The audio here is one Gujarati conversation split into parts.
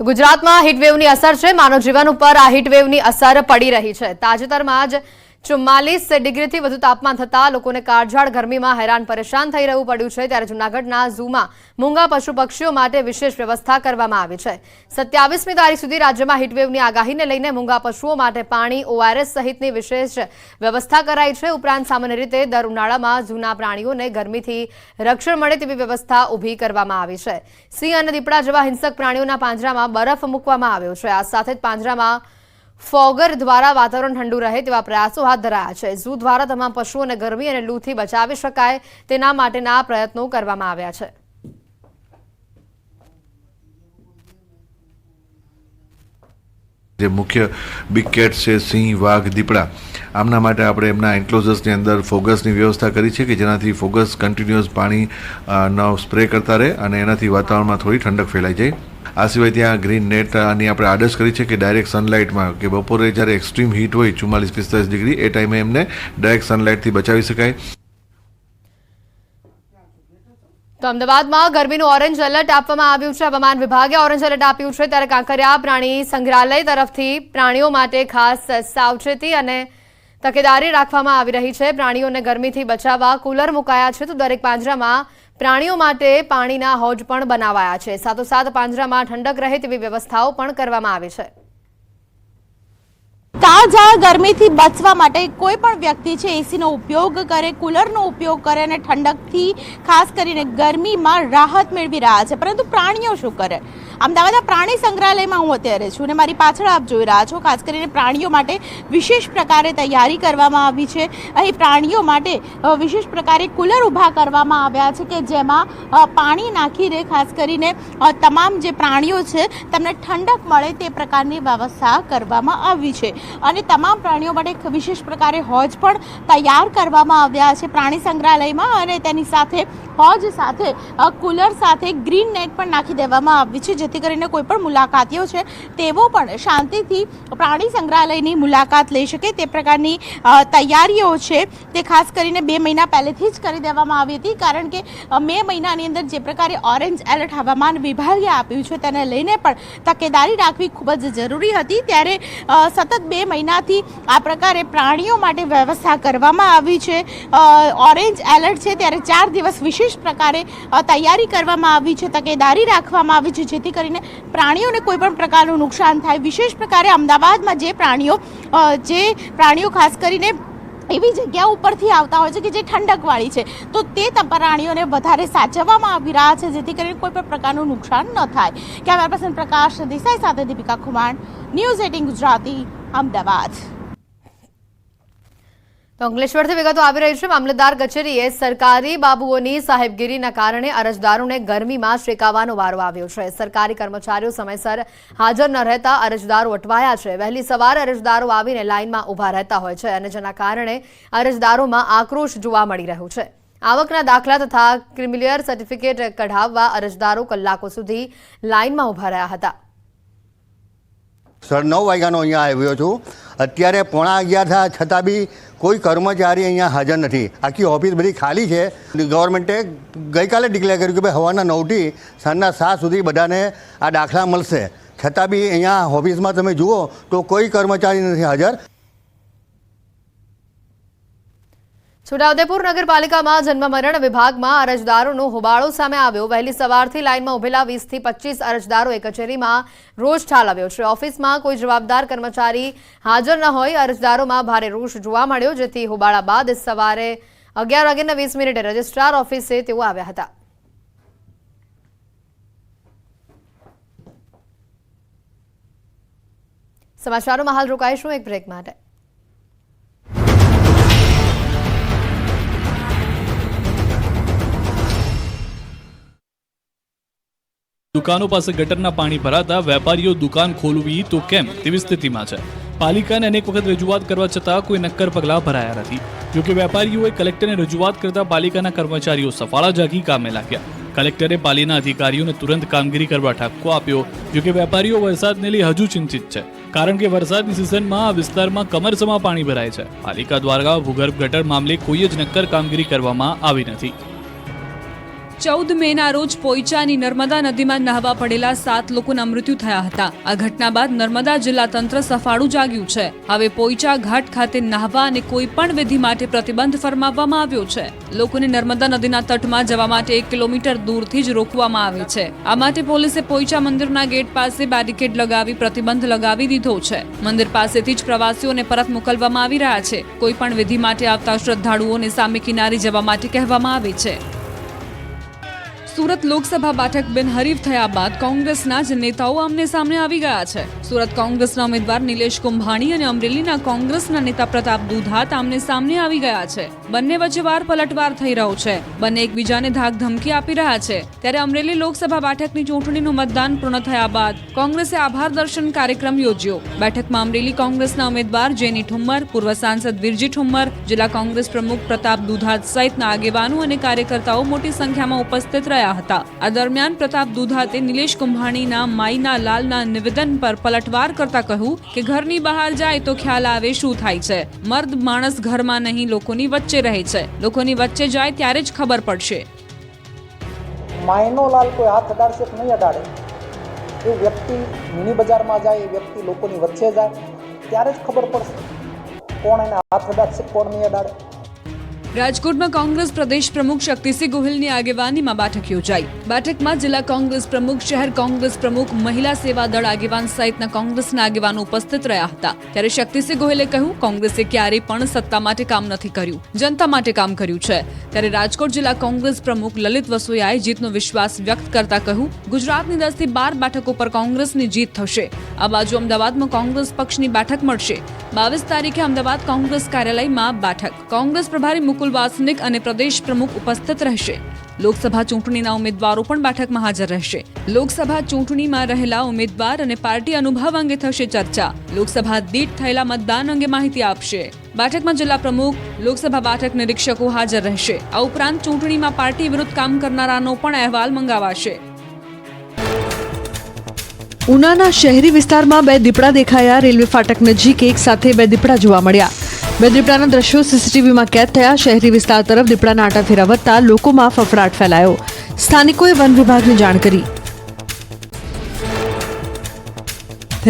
ગુજરાતમાં હીટવેવની અસર છે. માનવ જીવન ઉપર આ હીટવેવની અસર પડી રહી છે. તાજેતરમાં જ ચુમ્માલીસ ડિગ્રીથી વધુ તાપમાન થતાં લોકોને કાળઝાળ ગરમીમાં હેરાન પરેશાન થઈ રહેવું પડ્યું છે ત્યારે જૂનાગઢના ઝૂમાં મૂંગા પશુ પક્ષીઓ માટે વિશેષ વ્યવસ્થા કરવામાં આવી છે. સત્યાવીસમી તારીખ સુધી રાજ્યમાં હીટવેવની આગાહીને લઈને મૂંગા પશુઓ માટે પાણી, ઓઆરએસ સહિતની વિશેષ વ્યવસ્થા કરાઈ છે. ઉપરાંત સામાન્ય રીતે દર ઉનાળામાં જૂના પ્રાણીઓને ગરમીથી રક્ષણ મળે તેવી વ્યવસ્થા ઊભી કરવામાં આવી છે. સિંહ અને દીપડા જેવા હિંસક પ્રાણીઓના પાંજરામાં બરફ મૂકવામાં આવ્યો છે. આ સાથે જ પાંજરામાં ફોગર દ્વારા વાતાવરણ ઠંડુ રહે તેવા પ્રયાસો હાથ ધરાયા છે. ઝૂ દ્વારા તમામ પશુઓને ગરમી અને લૂથી બચાવી શકાય તેના માટેના પ્રયત્નો કરવામાં આવ્યા છે. જે મુખ્ય બિગ કેટ છે, સિંહ, વાઘ, દીપડા, આમના માટે આપણે એમના એન્ક્લોઝર્સની અંદર ફોગસની વ્યવસ્થા કરી છે કે જેનાથી ફોગસ કન્ટિન્યુઅસ પાણી નો સ્પ્રે કરતા રહે અને એનાથી વાતાવરણમાં થોડી ઠંડક ફેલાઈ જાય. આ સિવાય ત્યાં ગ્રીન નેટની આપણે આદર્શ કરી છે કે ડાયરેક્ટ સનલાઇટમાં કે બપોરે જ્યારે એક્સ્ટ્રીમ હીટ હોય, ચુમ્માલીસ પિસ્તાલીસ ડિગ્રી, એ ટાઈમે એમને ડાયરેક્ટ સનલાઇટથી બચાવી શકાય. તો અમદાવાદમાં ગરમીનું ઓરેન્જ એલર્ટ આપવામાં આવ્યું છે. હવામાન વિભાગે ઓરેન્જ એલર્ટ આપ્યું છે. ત્યારે કાંકરિયા પ્રાણી સંગ્રહાલય તરફથી પ્રાણીઓ માટે ખાસ સાવચેતી અને તકેદારી રાખવામાં આવી રહી છે. પ્રાણીઓને ગરમીથી બચાવવા કુલર મુકાયા છે. તો દરેક પાંજરામાં પ્રાણીઓ માટે પાણીના હોજ પણ બનાવાયા છે. સાથોસાથ પાંજરામાં ઠંડક રહે તેવી વ્યવસ્થાઓ પણ કરવામાં આવી છે. કાળઝાળ ગરમીથી બચવા માટે કોઈ પણ વ્યક્તિ છે, એસીનો ઉપયોગ કરે, કુલરનો ઉપયોગ કરે અને ઠંડકથી ખાસ કરીને ગરમીમાં રાહત મેળવી રહ્યા છે. પરંતુ પ્રાણીઓ શું કરે? અમદાવાદના પ્રાણી સંગ્રહાલયમાં હું અત્યારે છું અને મારી પાછળ આપ જોઈ રહ્યા છો, ખાસ કરીને પ્રાણીઓ માટે વિશેષ પ્રકારે તૈયારી કરવામાં આવી છે. અહીં પ્રાણીઓ માટે વિશેષ પ્રકારે કુલર ઊભા કરવામાં આવ્યા છે કે જેમાં પાણી નાખીને ખાસ કરીને તમામ જે પ્રાણીઓ છે, તેમને ઠંડક મળે તે પ્રકારની વ્યવસ્થા કરવામાં આવી છે. અને તમામ પ્રાણીઓ માટે વિશેષ પ્રકારે હોજ પણ તૈયાર કરવામાં આવ્યા છે પ્રાણી સંગ્રહાલયમાં અને તેની સાથે હોજ સાથે કુલર સાથે ગ્રીન નેટ પણ નાખી દેવામાં આવી છે, જેથી કરીને કોઈ પણ મુલાકાતીઓ છે, તેઓ પણ શાંતિથી પ્રાણી સંગ્રહાલયની મુલાકાત લઈ શકે. તે પ્રકારની તૈયારીઓ છે, તે ખાસ કરીને બે મહિના પહેલેથી જ કરી દેવામાં આવી હતી, કારણ કે મે મહિનાની અંદર જે પ્રકારે ઓરેન્જ એલર્ટ હવામાન વિભાગે આપ્યું છે, તેને લઈને પણ તકેદારી રાખવી ખૂબ જ જરૂરી હતી. ત્યારે સતત બે મહિનાથી આ પ્રકારે પ્રાણીઓ માટે વ્યવસ્થા કરવામાં આવી છે. ઓરેન્જ એલર્ટ છે, ત્યારે ચાર દિવસ વિશેષ પ્રકારે તૈયારી કરવામાં આવી છે, તકેદારી રાખવામાં આવી છે, જેથી કરીને પ્રાણીઓને કોઈ પણ પ્રકારનું નુકસાન થાય. વિશેષ પ્રકારે અમદાવાદમાં જે પ્રાણીઓ જે પ્રાણીઓ ખાસ કરીને એવી જગ્યા ઉપરથી આવતા હોય છે કે જે ઠંડકવાળી છે, તો તે પ્રાણીઓને વધારે સાચવવામાં આવી રહ્યા છે, જેથી કરીને કોઈ પણ પ્રકારનું નુકસાન ન થાય. કેમેરા પર્સન પ્રકાશ દેસાઈ સાથે દીપિકા ખુમાણ, ન્યૂઝ એટીન ગુજરાતી, અમદાવાદ. તો અંકલેશ્વરથી વિગતો આવી રહી છે. મામલતદાર કચેરીએ સરકારી બાબુઓની સાહેબગીરીના કારણે અરજદારોને ગરમીમાં શેકાવાનો વારો આવ્યો છે. સરકારી કર્મચારીઓ સમયસર હાજર ન રહેતા અરજદારો અટવાયા છે. વહેલી સવારે અરજદારો આવીને લાઇનમાં ઊભા રહેતા હોય છે અને જેના કારણે અરજદારોમાં આક્રોશ જોવા મળી રહ્યો છે. આવકના દાખલા તથા ક્રિમિલિયર સર્ટિફિકેટ કઢાવવા અરજદારો કલાકો સુધી લાઇનમાં ઊભા રહ્યા હતા. સર, નવ વાગ્યાનો અહીંયા આવ્યો છું. અત્યારે પોણા અગિયાર થયા, છતાં બી કોઈ કર્મચારી અહીંયા હાજર નથી. આખી ઓફિસ બધી ખાલી છે. ગવર્મેન્ટે ગઈકાલે ડિક્લેર કર્યું કે ભાઈ સવારના નવથી સાંજના સાત સુધી બધાને આ દાખલા મળશે. છતાં બી અહીંયા ઓફિસમાં તમે જુઓ તો કોઈ કર્મચારી નથી હાજર. છોટાઉદેપુર નગરપાલિકામાં જન્મ મરણ વિભાગમાં અરજદારોનો હોબાળો સામે આવ્યો. વહેલી સવારથી લાઇનમાં ઉભેલા વીસથી પચીસ અરજદારોએ કચેરીમાં રોષ ઠાલવ્યો છે. ઓફિસમાં કોઈ જવાબદાર કર્મચારી હાજર ન હોય, અરજદારોમાં ભારે રોષ જોવા મળ્યો, જેથી હોબાળા બાદ સવારે અગિયાર વાગ્યાના વીસ મિનિટે રજિસ્ટ્રાર ઓફિસે તેઓ આવ્યા હતા. સમાચારોમાં હાલ રોકાઈશું એક બ્રેક માટે. દુકાનો પાસે ગટરના પાણી ભરાતા વેપારીઓ દુકાન ખોલવી તો કેમ તેવી સ્થિતિમાં છે. પાલિકાને અનેક વખત રજૂઆત કરવા છતાં કોઈ નક્કર પગલાં ભરાયા નથી. જોકે વેપારીઓએ કલેક્ટરને રજૂઆત કરતા પાલિકાના કર્મચારીઓ સફાળા જાગી કામે લાગ્યા. કલેક્ટરે પાલીના અધિકારીઓને તુરંત કામગીરી કરવા ઠપકો આપ્યો. જોકે વેપારીઓ વરસાદને લઈ હજુ ચિંતિત છે, કારણ કે વરસાદની સિઝનમાં આ વિસ્તારમાં કમરસમાં પાણી ભરાય છે. પાલિકા દ્વારા ભૂગર્ભ ગટર મામલે કોઈ જ નક્કર કામગીરી કરવામાં આવી નથી. ચૌદ મેના રોજ પોઈચાની નર્મદા નદીમાં નહાવા પડેલા સાત લોકોના મૃત્યુ થયા હતા. આ ઘટના બાદ નર્મદા જિલ્લા તંત્ર સફાળું જાગ્યું છે. હવે પોઈચા ઘાટ ખાતે નહાવા અને કોઈ પણ વિધિ માટે પ્રતિબંધ ફરમાવવામાં આવ્યો છે. લોકોને નર્મદા નદીના તટમાં જવા માટે એક કિલોમીટર દૂરથી જ રોકવામાં આવે છે. આ માટે પોલીસે પોઈચા મંદિરના ગેટ પાસે બેરિકેડ લગાવી પ્રતિબંધ લગાવી દીધો છે. મંદિર પાસેથી જ પ્રવાસીઓને પરત મોકલવામાં આવી રહ્યા છે. કોઈ પણ વિધિ માટે આવતા શ્રદ્ધાળુઓને સામે કિનારે જવા માટે કહેવામાં આવે છે. સુરત લોકસભા બેઠક બિનહરીફ થયા બાદ કોંગ્રેસના જ નેતાઓ આમને સામે આવી ગયા છે. સુરત કોંગ્રેસના ઉમેદવાર નિલેશ કુંભાણી અને અમરેલીના કોંગ્રેસના નેતા પ્રતાપ દુધાત આમને સામને આવી ગયા છે. બંને વચ્ચે વાર પલટવાર થઈ રહ્યો છે. બંને એકબીજાને ધાક ધમકી આપી રહ્યા છે. ત્યારે અમરેલી લોકસભા બેઠકની ચૂંટણીનું મતદાન પૂર્ણ થયા બાદ કોંગ્રેસે આભાર દર્શન કાર્યક્રમ યોજ્યો. બેઠકમાં અમરેલી કોંગ્રેસના ઉમેદવાર જેની ઠુમ્મર, પૂર્વ સાંસદ વિરજી ઠુમ્મર, જિલ્લા કોંગ્રેસ પ્રમુખ પ્રતાપ દુધાત સહિતના આગેવાનો અને કાર્યકર્તાઓ મોટી સંખ્યામાં ઉપસ્થિત રહ્યા હતા. આ દરમિયાન પ્રતાપ દુધાતે નિલેશ કુંભાણીના માઈના લાલના નિવેદન પર પલટવાર કરતા કહ્યું કે ઘરની બહાર જાય તો ખ્યાલ આવે શું થાય છે. મર્દ માણસ ઘરમાં નહીં, લોકોની વચ્ચે રહે છે. લોકોની વચ્ચે જાય ત્યારે જ ખબર પડશે. માયનો લાલ કોઈ હાથ અડાડશે કે નહીં અડાડે એ વ્યક્તિ મિની બજારમાં જાય, એ વ્યક્તિ લોકોની વચ્ચે જાય, ત્યારે જ ખબર પડશે. કોણ એને હાથ અડાડશે કોણ નહીં અડાડે રાજકોટમાં કોંગ્રેસ પ્રદેશ પ્રમુખ શક્તિસિંહ ગોહિલની આગેવાનીમાં બેઠક યોજાઈ. બેઠકમાં જિલ્લા કોંગ્રેસ પ્રમુખ, શહેર કોંગ્રેસ પ્રમુખ, મહિલા સેવા દળ આગેવાન સહિતના કોંગ્રેસના આગેવાનો ઉપસ્થિત રહ્યા હતા. ત્યારે શક્તિસિંહ ગોહિલે કહ્યું, કોંગ્રેસે ક્યારેય પણ સત્તા માટે કામ નથી કર્યું. જનતા માટે કામ કર્યું છે. ત્યારે રાજકોટ જિલ્લા કોંગ્રેસ પ્રમુખ લલિત વસોયાએ જીતનો વિશ્વાસ વ્યક્ત કરતા કહ્યું, ગુજરાતની દસથી બાર બેઠકો પર કોંગ્રેસની જીત થશે. આ બાજુ અમદાવાદમાં કોંગ્રેસ પક્ષની બેઠક મળશે. બાવીસ તારીખે અમદાવાદ કોંગ્રેસ કાર્યાલયમાં બેઠક. કોંગ્રેસ પ્રભારી મુકુલ વાસનિક અને પ્રદેશ પ્રમુખ ઉપસ્થિત રહેશે. લોકસભા ચૂંટણીના ઉમેદવારો પણ બેઠકમાં હાજર રહેશે. લોકસભા ચૂંટણીમાં રહેલા ઉમેદવાર અને પાર્ટી અનુભવ અંગે થશે ચર્ચા. લોકસભા દીઠ થયેલા મતદાન અંગે માહિતી આપશે. બેઠકમાં જિલ્લા પ્રમુખ, લોકસભા બેઠક નિરીક્ષકો હાજર રહેશે. આ ઉપરાંત ચૂંટણીમાં પાર્ટી વિરુદ્ધ કામ કરનારાનો પણ અહેવાલ મંગાવાશે. ઉનાના શહેરી વિસ્તારમાં બે દીપડા દેખાયા. રેલવે ફાટક નજીક એક સાથે બે દીપડા જોવા મળ્યા. બે દીપડાના દ્રશ્યો સીસીટીવીમાં કેદ થયા. શહેરી વિસ્તાર તરફ દીપડાના આટા ફેરા વધતા લોકોમાં ફફડાટ ફેલાયો. સ્થાનિકોએ વન વિભાગને જાણ કરી.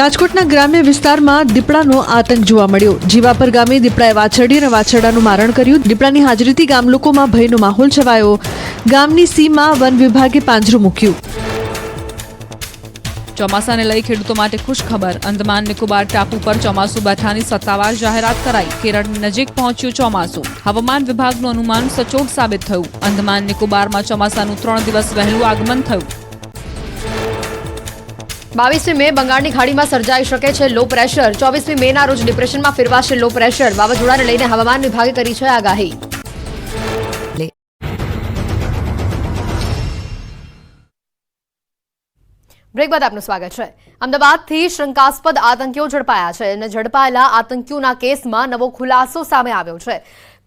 રાજકોટના ગ્રામ્ય વિસ્તારમાં દીપડાનો આતંક જોવા મળ્યો. જીવાપર ગામે દીપડાએ વાછરડી અને વાછરડાનું મારણ કર્યું. દીપડાની હાજરીથી ગામ લોકોમાં ભયનો માહોલ છવાયો. ગામની સીમમાં વન વિભાગે પાંજરું મૂક્યું. ચોમાસાને લઈ ખેડૂતો માટે ખુશ ખબર અંદમાન નિકોબાર ટાપુ પર ચોમાસું બેઠાની સત્તાવાર જાહેરાત કરાઈ. કેરળની નજીક પહોંચ્યું ચોમાસું. હવામાન વિભાગનું અનુમાન સચોટ સાબિત થયું. અંદમાન નિકોબારમાં ચોમાસાનું ત્રણ દિવસ વહેલું આગમન થયું. બાવીસમી મે બંગાળની ખાડીમાં સર્જાઈ શકે છે લો પ્રેશર. ચોવીસમી મેના રોજ ડિપ્રેશનમાં ફેરવાશે લો પ્રેશર. વાવાઝોડાને લઈને હવામાન વિભાગે કરી છે આગાહી. બ્રેક બાદ આપનું સ્વાગત છે. અમદાવાદથી શંકાસ્પદ આતંકીઓ ઝડપાયા છે અને ઝડપાયેલા આતંકીઓના કેસમાં નવો ખુલાસો સામે આવ્યો છે.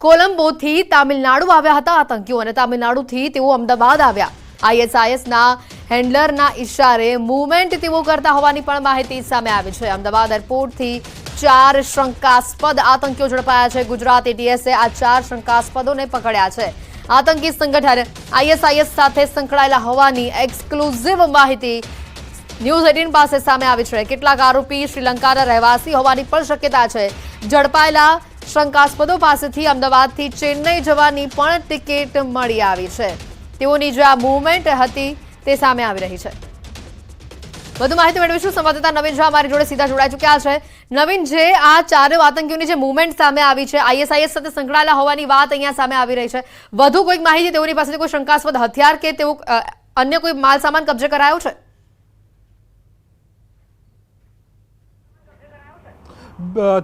કોલંબોથી તામિલનાડુ આવ્યા હતા આતંકીઓ અને તામિલનાડુથી તેઓ અમદાવાદ આવ્યા. આઈએસઆઈએસના હેન્ડલરના ઇશારે મૂવમેન્ટ તેઓ કરતા હોવાની પણ માહિતી સામે આવી છે. અમદાવાદ એરપોર્ટથી ચાર શંકાસ્પદ આતંકીઓ ઝડપાયા છે. ગુજરાત એટીએસે આ ચાર શંકાસ્પદોને પકડ્યા છે. આતંકી સંગઠન આઈએસઆઈએસ સાથે સંકળાયેલા હોવાની એક્સક્લુઝિવ માહિતી ન્યૂઝ એટીન પાસે સામે આવી છે. કેટલાક આરોપી શ્રીલંકાના રહેવાસી હોવાની પણ શક્યતા છે. ઝડપાયેલા શંકાસ્પદો પાસેથી અમદાવાદથી ચેન્નઈ જવાની પણ ટિકિટ મળી આવી છે. તેઓની જે આ મૂવમેન્ટ હતી તે સામે આવી રહી છે. વધુ માહિતી મેળવીશું. સંવાદદાતા નવીન ઝા અમારી જોડે સીધા જોડાઈ ચૂક્યા છે. નવીન, જે આ ચારે આતંકીઓની જે મૂવમેન્ટ સામે આવી છે, આઈએસઆઈએસ સાથે સંકળાયેલા હોવાની વાત અહીંયા સામે આવી રહી છે. વધુ કોઈક માહિતી તેઓની પાસેથી કોઈ શંકાસ્પદ હથિયાર કે તેઓ અન્ય કોઈ માલ સામાન કબજે કરાયો છે?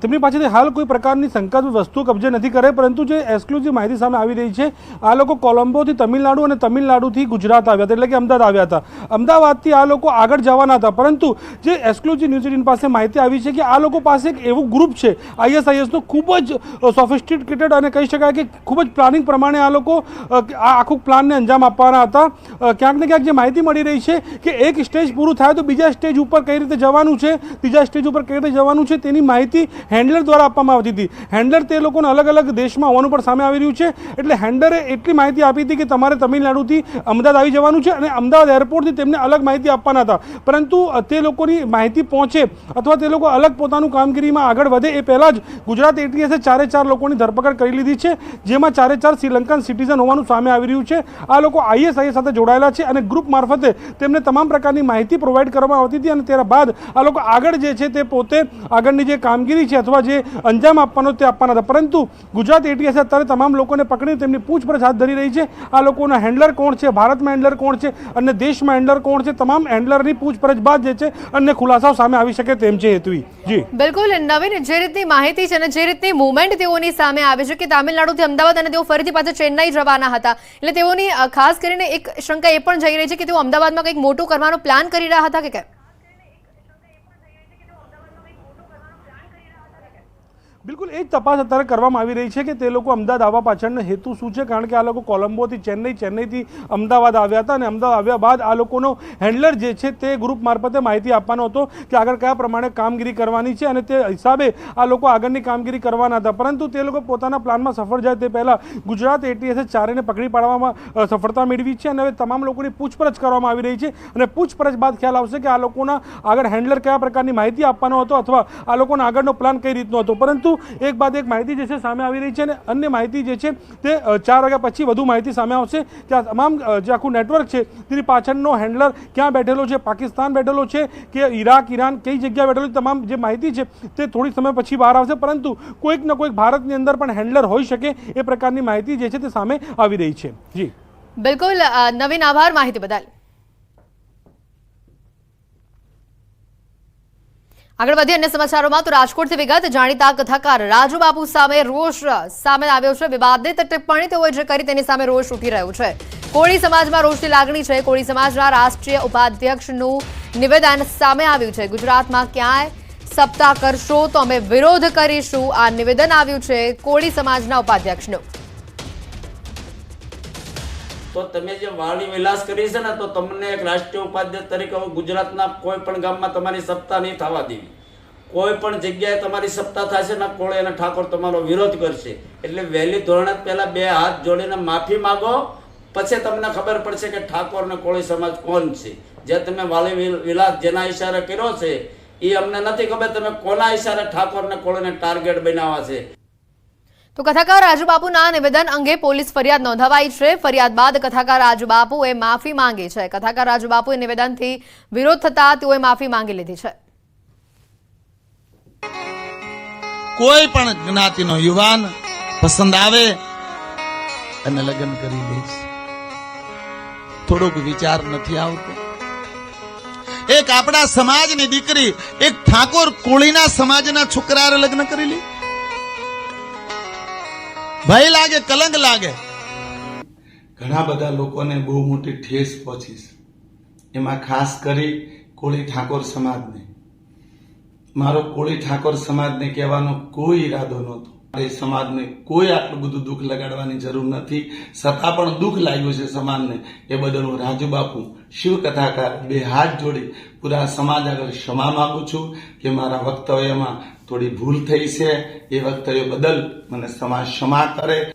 તેમની પાસેથી હાલ કોઈ પ્રકારની શંકાસ્પદ વસ્તુ કબજે નથી કરે, પરંતુ જે એક્સક્લુઝિવ માહિતી સામે આવી રહી છે, આ લોકો કોલંબોથી તમિલનાડુ અને તમિલનાડુથી ગુજરાત આવ્યા હતા, એટલે કે અમદાવાદ આવ્યા હતા. અમદાવાદથી આ લોકો આગળ જવાના હતા, પરંતુ જે એક્સક્લુઝિવ ન્યૂઝ એટીન પાસે માહિતી આવી છે કે આ લોકો પાસે એક એવું ગ્રુપ છે આઈએસઆઈએસનું ખૂબ જ સોફિસ્ટિકેટેડ અને કહી શકાય કે ખૂબ જ પ્લાનિંગ પ્રમાણે આ લોકો આ આખું પ્લાનને અંજામ આપવાના હતા. ક્યાંક ને ક્યાંક જે માહિતી મળી રહી છે કે એક સ્ટેજ પૂરું થાય તો બીજા સ્ટેજ ઉપર કઈ રીતે જવાનું છે, ત્રીજા સ્ટેજ ઉપર કઈ રીતે જવાનું છે તેની માહિતી માહિતી હેન્ડલર દ્વારા આપવામાં આવતી હતી. હેન્ડલર તે લોકોને અલગ અલગ દેશમાં હોવાનું પણ સામે આવી રહ્યું છે. એટલે હેન્ડલરે એટલી માહિતી આપી હતી કે તમારે તમિલનાડુથી અમદાવાદ આવી જવાનું છે અને અમદાવાદ એરપોર્ટથી તેમને અલગ માહિતી આપવાના હતા. પરંતુ તે લોકોની માહિતી પહોંચે અથવા તે લોકો અલગ પોતાનું કામગીરીમાં આગળ વધે એ પહેલાં જ ગુજરાત એટીએસે ચારે ચાર લોકોની ધરપકડ કરી લીધી છે, જેમાં ચારે ચાર શ્રીલંકન સિટીઝન હોવાનું સામે આવી રહ્યું છે. આ લોકો આઈએસઆઈ સાથે જોડાયેલા છે અને ગ્રુપ મારફતે તેમને તમામ પ્રકારની માહિતી પ્રોવાઈડ કરવામાં આવતી હતી અને ત્યારબાદ આ લોકો આગળ જે છે તે પોતે આગળની જે કામગીરી છે અથવા જે અંજામ આપવાનો તે આપવાના હતા. પરંતુ ગુજરાત એટીએસ અત્યારે તમામ લોકોને પકડી તેમની પૂછપરછ હાથ ધરી રહી છે. આ લોકોના હેન્ડલર કોણ છે? ભારતમાં હેન્ડલર કોણ છે? અને દેશમાં હેન્ડલર કોણ છે? તમામ હેન્ડલરની પૂછપરછ બાદ જે છે અન્ય ખુલાસાઓ સામે આવી શકે તેમ છે હેતુવી જી. બિલકુલ. નવીન જે રીતની માહિતી છે અને જે રીતની મુવમેન્ટ તેઓની સામે આવે છે કે તામિલનાડુથી અમદાવાદ અને તેઓ ફરીથી પાછા ચેન્નાઈ જવાના હતા. એટલે તેઓની ખાસ કરીને એક શંકા એ પણ જઈ રહી છે કે તેઓ અમદાવાદમાં કંઈક મોટું કરવાનો પ્લાન કરી રહ્યા હતા કે કેમ? બિલકુલ, એ જ તપાસ અત્યારે કરવામાં આવી રહી છે કે તે લોકો અમદાવાદ આવવા પાછળનો હેતુ શું છે? કારણ કે આ લોકો કોલંબોથી ચેન્નઈ, ચેન્નઈથી અમદાવાદ આવ્યા હતા અને અમદાવાદ આવ્યા બાદ આ લોકોનો હેન્ડલર જે છે તે ગ્રુપ મારફતે માહિતી આપવાનો હતો કે આગળ કયા પ્રમાણે કામગીરી કરવાની છે અને તે હિસાબે આ લોકો આગળની કામગીરી કરવાના હતા. પરંતુ તે લોકો પોતાના પ્લાનમાં સફળ જાય તે પહેલાં ગુજરાત એટીએસે ચારેને પકડી પાડવામાં સફળતા મેળવી છે અને હવે તમામ લોકોની પૂછપરછ કરવામાં આવી રહી છે અને પૂછપરછ બાદ ખ્યાલ આવશે કે આ લોકોના આગળ હેન્ડલર કયા પ્રકારની માહિતી આપવાનો હતો અથવા આ લોકોના આગળનો પ્લાન કઈ રીતનો હતો. પરંતુ એક બાદ એક માહિતી જે છે સામે આવી રહી છે અને અન્ય માહિતી જે છે તે ચાર વાગ્યા પછી વધુ માહિતી સામે આવશે. આ તમામ જે આખું નેટવર્ક છે તેની પાછળનો હેન્ડલર ક્યાં બેઠેલો છે, પાકિસ્તાન બેઠેલો છે કે ઈરાક, ઈરાન કઈ જગ્યાએ બેઠેલો તમામ જે માહિતી છે તે થોડી સમય પછી બહાર આવશે. પરંતુ કોઈક ને કોઈક ભારતની અંદર પણ હેન્ડલર હોઈ શકે એ પ્રકારની માહિતી જે છે તે સામે આવી રહી છે. જી. બિલકુલ નવીન આભાર માહિતી બદલ. આગળ વધી અન્ય સમાચારોમાં તો રાજકોટથી વિગત જાણીતા કથાકાર રાજુબાપુ સામે રોષ સામે આવ્યો છે. વિવાદિત ટિપ્પણી તેઓએ જે કરી તેની સામે રોષ ઉઠી રહ્યો છે. કોળી સમાજમાં રોષની લાગણી છે. કોળી સમાજના રાષ્ટ્રીય ઉપાધ્યક્ષનું નિવેદન સામે આવ્યું છે. ગુજરાતમાં ક્યાંય સપ્તાહ કરશો તો અમે વિરોધ કરીશું. આ નિવેદન આવ્યું છે કોળી સમાજના ઉપાધ્યક્ષનું. તો તમે જે વાણી વિલાસ કરી છે ને, તો તમને એક રાષ્ટ્રીય ઉપાધ્યક્ષ તરીકે ગુજરાતના કોઈ પણ ગામમાં તમારી સત્તા નહીં થવા દેવી. કોઈ પણ જગ્યાએ તમારી સત્તા થશે ને કોળે અને ઠાકોર તમારો વિરોધ કરશે. એટલે વહેલી ધોરણે પહેલાં બે હાથ જોડીને માફી માગો, પછી તમને ખબર પડશે કે ઠાકોર ને કોળી સમાજ કોણ છે. જે તમે વાલી, વિલાસ જેના ઈશારે કર્યો છે એ અમને નથી ખબર તમે કોના ઈશારે ઠાકોર ને કોળીને ટાર્ગેટ બનાવવા છે. તો કથાકાર રાજુબાપુના નિવેદન અંગે પોલીસ ફરિયાદ નોંધાવાઈ છે. ફરિયાદ બાદ કથાકાર રાજુબાપુએ માફી માંગી છે. કથાકાર રાજુબાપુએ નિવેદનથી વિરોધ થતા તેઓએ માફી માંગી લીધી છે. કોઈ પણ જ્ઞાતિનો યુવાન પસંદ આવે અને લગ્ન કરી દઈશ થોડોક વિચાર નથી આવતો. એક આપણા સમાજની દીકરી, એક ઠાકોર કોળીના સમાજના છોકરા લગ્ન કરી લે. ભય લાગે, કલંક લાગે. ઘણા બધા લોકોને બહુ મોટી ઠેસ પહોંચી એમાં ખાસ કરી કોળી ઠાકોર સમાજને. મારો કોળી ઠાકોર સમાજને કહેવાનો કોઈ ઈરાદો નહોતો. સમાજને કોઈ આટલું બધું દુઃખ લગાડવાની જરૂર નથી. છતાં પણ દુઃખ લાગ્યું છે સમાજને. એ બદલ હું રાજુ બાપુ શિવ કથાકાર બે હાથ જોડી પૂરા સમાજ આગળ ક્ષમા માંગુ છું કે મારા વક્તવ્યમાં થોડી ભૂલ થઈ છે. એ વક્તવ્ય બદલ મને સમાજ ક્ષમા કરે.